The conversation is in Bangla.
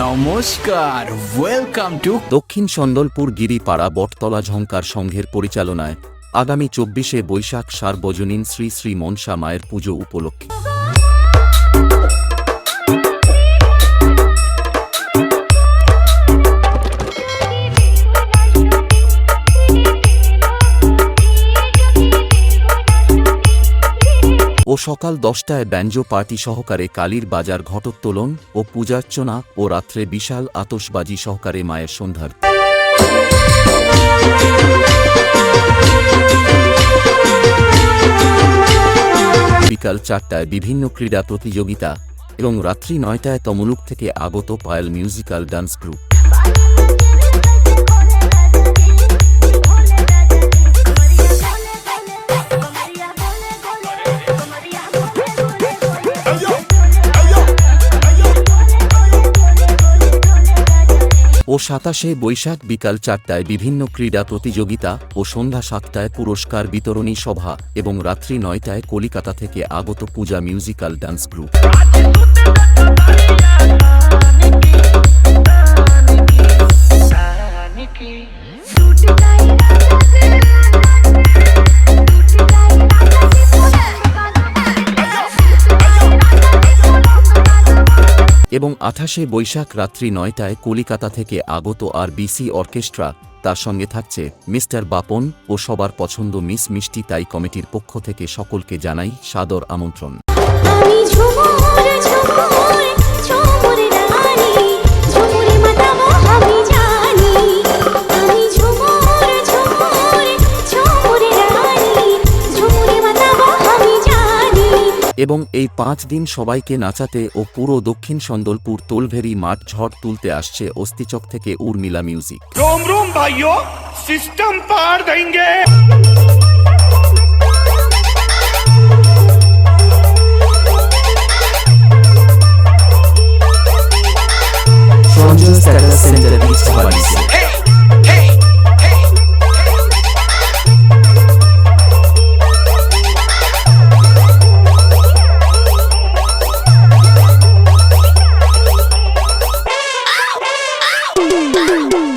নমস্কার ওয়েলকাম টু দক্ষিণ সন্দলপুর গিরিপাড়া বটতলা ঝঙ্কার সংঘের পরিচালনায় আগামী চব্বিশে বৈশাখ সার্বজনীন শ্রী শ্রী মনসা মায়ের পুজো উপলক্ষে। ও সকাল দশটায় ব্যঞ্জো পার্টি সহকারে কালীর বাজার ঘটোত্তোলন ও পূজার্চনা ও রাত্রে বিশাল আতসবাজি সহকারে মায়ের সন্ধ্যার। বিকাল চারটায় বিভিন্ন ক্রীড়া প্রতিযোগিতা এবং রাত্রি নয়টায় তমলুক থেকে আগত পায়েল মিউজিক্যাল ডান্স গ্রুপ। ও সাতাশে বৈশাখ বিকাল চারটায় বিভিন্ন ক্রীড়া প্রতিযোগিতা ও সন্ধ্যা সাতটায় পুরস্কার বিতরণী সভা এবং রাত্রি নয়টায় কলিকাতা থেকে আগত পূজা মিউজিক্যাল ডান্স গ্রুপ। এবং আঠাশে বৈশাখ রাত্রি নয়টায় কলিকাতা থেকে আগত আর বিসি অর্কেস্ট্রা তার সঙ্গে থাকছে মিস্টার বাপন ও সবার পছন্দ মিস মিষ্টি তাই কমিটির পক্ষ থেকে সকলকে জানাই সাদর আমন্ত্রণ। এবং এই পাঁচ দিন সবাইকে নাচাতে ও পুরো দক্ষিণ সন্দলপুর তোলভেরি মাঠ ঝড় তুলতে আসছে অস্তিচক থেকে উর্মিলা মিউজিক। Bang!